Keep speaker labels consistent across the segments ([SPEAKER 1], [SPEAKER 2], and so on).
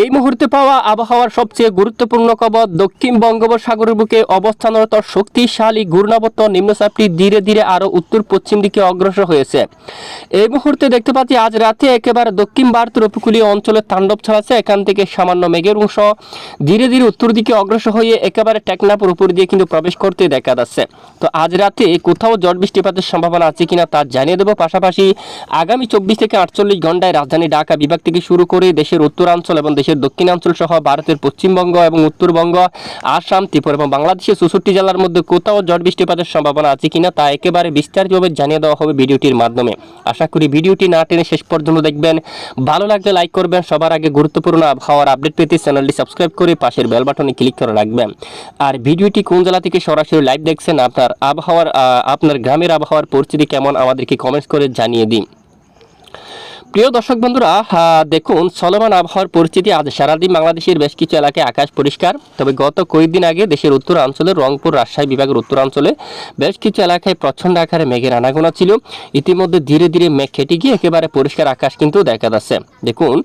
[SPEAKER 1] এই মুহূর্তে পাওয়া আবহাওয়ার সবচেয়ে গুরুত্বপূর্ণ খবর, দক্ষিণ বঙ্গোপসাগরের বুকে অবস্থানরত শক্তিশালী ঘূর্ণাবর্ত নিম্নচাপটি ধীরে ধীরে আরও উত্তর পশ্চিম দিকে অগ্রসর হয়েছে। এই মুহূর্তে দেখতে পাচ্ছি, আজ রাতে একেবারে দক্ষিণ ভারতের উপকূলীয় অঞ্চলে তাণ্ডব ছড়াচ্ছে, এখান থেকে সামান্য মেঘের অংশ ধীরে ধীরে উত্তর দিকে অগ্রসর হয়ে একেবারে টেকনাপুর উপর দিয়ে কিন্তু প্রবেশ করতে দেখা যাচ্ছে। তো আজ রাতে কোথাও ঝড় বৃষ্টিপাতের সম্ভাবনা আছে কিনা তা জানিয়ে দেবো। পাশাপাশি আগামী চব্বিশ থেকে আটচল্লিশ ঘন্টায় রাজধানী ঢাকা বিভাগ থেকে শুরু করে দেশের উত্তরাঞ্চল এবং দেশের দক্ষিণাঞ্চল সহ ভারতের পশ্চিমবঙ্গ এবং উত্তরবঙ্গ, আসাম, ত্রিপুরা এবং বাংলাদেশের চৌষট্টি জেলার মধ্যে কোথাও ঝড় বৃষ্টিপাতের সম্ভাবনা আছে কিনা তা একেবারে বিস্তারিতভাবে জানিয়ে দেওয়া হবে ভিডিওটির মাধ্যমে। আশা করি ভিডিওটি না টেনে শেষ পর্যন্ত দেখবেন। ভালো লাগলে লাইক করবেন। সবার আগে গুরুত্বপূর্ণ আবহাওয়ার আপডেট পেতে চ্যানেলটি সাবস্ক্রাইব করে পাশের বেল বাটনে ক্লিক করে রাখবেন। আর ভিডিওটি কোন জেলা থেকে সরাসরি লাইভ দেখছেন, আপনার আবহাওয়ার আপনার গ্রামের আবহাওয়ার পরিস্থিতি কেমন, আমাদেরকে কমেন্টস করে জানিয়ে দিন। প্রিয় দর্শক বন্ধুরা দেখুন, চলমান আবহাওয়ার পরিস্থিতি আজ সারাদিন বাংলাদেশের বেশ কিছু এলাকায় আকাশ পরিষ্কার। তবে গত কয়েকদিন আগে দেশের উত্তরাঞ্চলে রংপুর, রাজশাহী বিভাগের উত্তরাঞ্চলে বেশ কিছু এলাকায় প্রচণ্ড আকারে মেঘের আনাগোনা ছিল। ইতিমধ্যে ধীরে ধীরে মেঘ খেটে গিয়ে একেবারে পরিষ্কার আকাশ কিন্তু দেখা যাচ্ছে। দেখুন,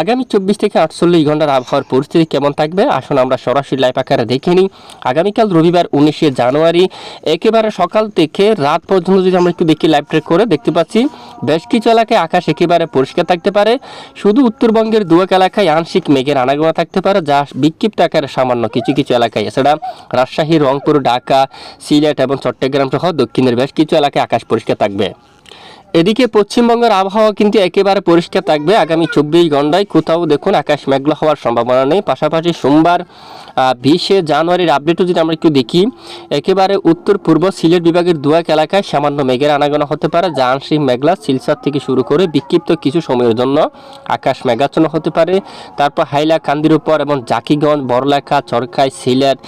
[SPEAKER 1] আগামী চব্বিশ থেকে আটচল্লিশ ঘণ্টার আবহাওয়ার পরিস্থিতি কেমন থাকবে? আসুন আমরা সরাসরি লাইভ আকারে দেখে নিই। আগামীকাল রবিবার উনিশে জানুয়ারি, একেবারে সকাল থেকে রাত পর্যন্ত যদি আমরা একটু দেখি, লাইভ ট্রেক করে দেখতে পাচ্ছি, বেশ কিছু এলাকায় আকাশ একেবারে পরিষ্কার থাকতে পারে। শুধু উত্তরবঙ্গের দুয়েক এলাকায় আংশিক মেঘের আনাগোনা থাকতে পারে, যা বিক্ষিপ্ত আকারে সামান্য কিছু কিছু এলাকায়। এছাড়া রাজশাহী, রংপুর, ঢাকা, সিলেট এবং চট্টগ্রাম সহ দক্ষিণের বেশ কিছু এলাকায় আকাশ পরিষ্কার থাকবে। এদিকে পশ্চিমবঙ্গের আবহাওয়া কিন্তু একেবারে পরিষ্কার থাকবে। আগামী চব্বিশ ঘন্টায় কোথাও দেখুন আকাশ মেঘলা হওয়ার সম্ভাবনা নেই। পাশাপাশি সোমবার বিশে জানুয়ারির আপডেটও যদি আমরা একটু দেখি, একেবারে উত্তর পূর্ব সিলেট বিভাগের দুয়াক এলাকায় সামান্য মেঘের আনাগোনা হতে পারে যা আংশিক মেঘলা সিলসার থেকে শুরু করে বিক্ষিপ্ত কিছু সময়ের জন্য আকাশ মেঘাচ্ছন্ন হতে পারে। তারপর হাইলা কান্দির উপর এবং জাকিগঞ্জ, বড়লেখা, চরখাই, সিলেট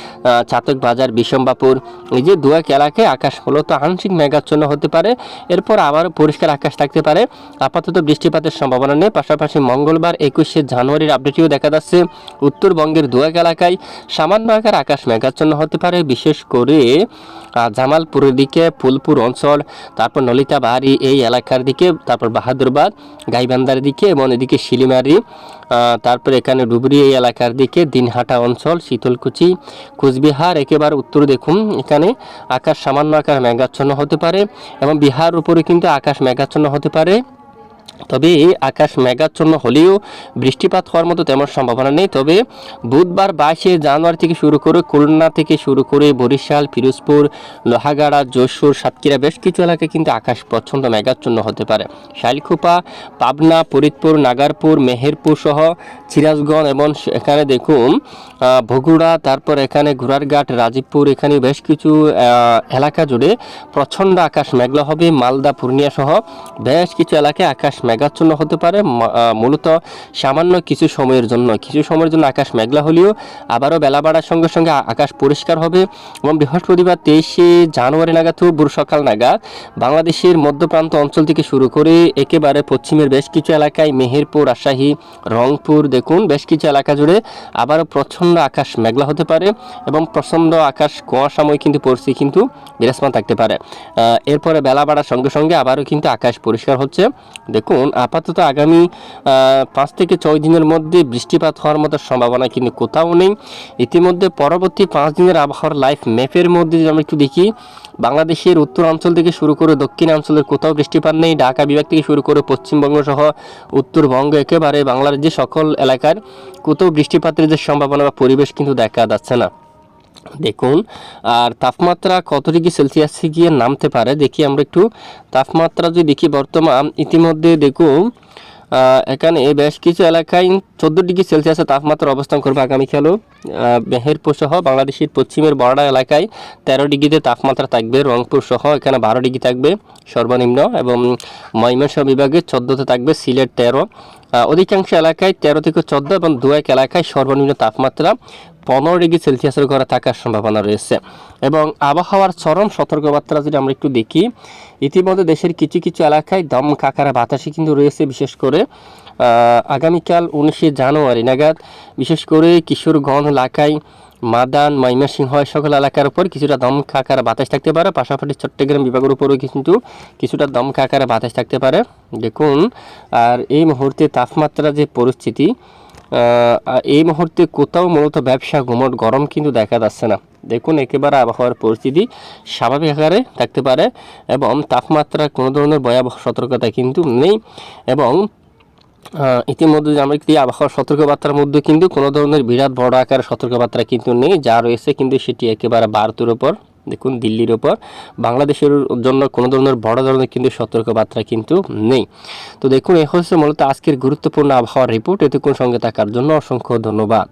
[SPEAKER 1] চাতক বাজার, বিশম্বাপুর, এই যে দুয়াক এলাকায় আকাশ মূলত আংশিক মেঘাচ্ছন্ন হতে পারে। এরপর আবারও পরিষ্কার আকাশ থাকতে পারে। আপাতত বৃষ্টিপাতের সম্ভাবনা নেই। পাশাপাশি মঙ্গলবার একুশে জানুয়ারির আপডেটিও দেখা যাচ্ছে। উত্তরবঙ্গের দুয়াক এলাকায় সামান্য আকার আকাশ মেঘাচ্ছন্ন হতে পারে। বিশেষ করে জামালপুরের দিকে, ফুলপুর অঞ্চল, তারপর নলিতা বাহারি এই এলাকার দিকে, তারপর বাহাদুরবাদ গাইবান্দার দিকে এবং এদিকে শিলিমারি। তারপর এখানে ডুবরি এই এলাকার দিকে দিনহাটা অঞ্চল, শীতলকুচি, কোচবিহার, একেবারে উত্তর দেখুন। এখানে আকাশ সামান্য আকার মেঘাচ্ছন্ন হতে পারে এবং বিহার উপরে কিন্তু আকাশ মেঘাচ্ছন্ন হতে পারে। তবে আকাশ মেঘাচ্ছন্ন হলেও বৃষ্টিপাত হওয়ার মতো তেমন সম্ভাবনা নেই। তবে বুধবার বাইশে জানুয়ারি থেকে শুরু করে খুলনা থেকে শুরু করে বরিশাল, পিরোজপুর, লোহাগাড়া, যশোর, সাতক্ষীরা বেশ কিছু এলাকায় কিন্তু আকাশ প্রচণ্ড মেঘাচ্ছন্ন হতে পারে। শাইলখোপা পাবনা, ফরিদপুর, নাগারপুর, মেহেরপুর সহ সিরাজগঞ্জ এবং এখানে দেখুন বগুড়া, তারপর এখানে ঘোড়ারঘাট, রাজীবপুর, এখানে বেশ কিছু এলাকা জুড়ে প্রচণ্ড আকাশ মেঘলা হবে। মালদা, পূর্ণিয়া সহ বেশ কিছু এলাকায় আকাশ মেঘাচ্ছন্ন হতে পারে। মূলত সামান্য কিছু সময়ের জন্য, কিছু সময়ের জন্য আকাশ মেঘলা হলেও আবারও বেলা বাড়ার সঙ্গে সঙ্গে আকাশ পরিষ্কার হবে এবং বৃহস্পতিবার তেইশে জানুয়ারি নাগাদ ভোর সকাল নাগাদ বাংলাদেশের মধ্যপ্রান্ত অঞ্চল থেকে শুরু করে একেবারে পশ্চিমের বেশ কিছু এলাকায় মেহেরপুর, রাজশাহী, রংপুর দেখুন বেশ কিছু এলাকা জুড়ে আবারও প্রচণ্ড আকাশ মেঘলা হতে পারে এবং প্রচণ্ড আকাশ কুয়াশাময় কিন্তু পরিস্থিতি কিন্তু বিরাজমান থাকতে পারে। এরপরে বেলা বাড়ার সঙ্গে সঙ্গে আবারও কিন্তু আকাশ পরিষ্কার হচ্ছে। দেখুন আপাতত আগামী পাঁচ থেকে ছয় দিনের মধ্যে বৃষ্টিপাত হওয়ার মতো সম্ভাবনা কিন্তু কোথাও নেই। ইতিমধ্যে পরবর্তী পাঁচ দিনের আবহাওয়ার লাইফ ম্যাপের মধ্যে যদি আমরা একটু দেখি, বাংলাদেশের উত্তরাঞ্চল থেকে শুরু করে দক্ষিণাঞ্চলের কোথাও বৃষ্টিপাত নেই, ঢাকা বিভাগ থেকে শুরু করে পশ্চিমবঙ্গ সহ উত্তরবঙ্গ একেবারে বাংলার যে সকল এলাকার কোথাও বৃষ্টিপাতের যে সম্ভাবনা বা পরিবেশ কিন্তু দেখা যাচ্ছে না। দেখুন, আর তাপমাত্রা কত ডিগ্রি সেলসিয়াসে গিয়ে নামতে পারে দেখি আমরা একটু তাপমাত্রা যদি দেখি বর্তমান, ইতিমধ্যে দেখুন এখানে বেশ কিছু এলাকায় চোদ্দ ডিগ্রি সেলসিয়াসের তাপমাত্রা অবস্থান করবে আগামীকালও মেহেরপুর সহ বাংলাদেশের পশ্চিমের বর্ডার এলাকায় তেরো ডিগ্রিতে তাপমাত্রা থাকবে, রংপুর সহ এখানে বারো ডিগ্রি থাকবে সর্বনিম্ন এবং ময়মনসিংহ বিভাগে চোদ্দোতে থাকবে, সিলেট তেরো। অধিকাংশ এলাকায় তেরো থেকে চোদ্দ এবং দু এক এলাকায় সর্বনিম্ন তাপমাত্রা পনেরো ডিগ্রি সেলসিয়াসের ঘরে থাকার সম্ভাবনা রয়েছে। এবং আবহাওয়ার চরম সতর্কবার্তা যদি আমরা একটু দেখি, ইতিমধ্যে দেশের কিছু কিছু এলাকায় দম কাকারা বাতাসে কিন্তু রয়েছে, বিশেষ করে আগামীকাল উনিশে জানুয়ারি নাগাদ। বিশেষ করে কিশোরগঞ্জ এলাকায় মাদান, ময়মনসিংহ সকল এলাকার উপর কিছুটা দমকা আকারে বাতাস থাকতে পারে। পাশাপাশি চট্টগ্রাম বিভাগের উপরেও কিন্তু কিছুটা দমকা বাতাস থাকতে পারে। দেখুন, আর এই মুহূর্তে তাপমাত্রা যে পরিস্থিতি এই মুহূর্তে কোথাও মূলত ব্যবসা ঘুমট গরম কিন্তু দেখা যাচ্ছে না। দেখুন, একেবারে আবহাওয়ার পরিস্থিতি স্বাভাবিক আকারে থাকতে পারে এবং তাপমাত্রা কোনো ধরনের ভয়াবহ সতর্কতা কিন্তু নেই এবং ইতিমধ্যে একটি আবহাওয়া সতর্কবার্তার মধ্যে কিন্তু কোনো ধরনের বিরাট বড় আকারের সতর্কবার্তা কিন্তু নেই, যা রয়েছে কিন্তু সেটি একেবারে ভারতের ওপর দেখুন দিল্লির ওপর বাংলাদেশের জন্য কোনো ধরনের বড় ধরনের কিন্তু সতর্কবার্তা কিন্তু নেই। তো দেখুন, এ হচ্ছে মূলত আজকের গুরুত্বপূর্ণ আবহাওয়ার রিপোর্ট এতক্ষণ সঙ্গে থাকার জন্য অসংখ্য ধন্যবাদ।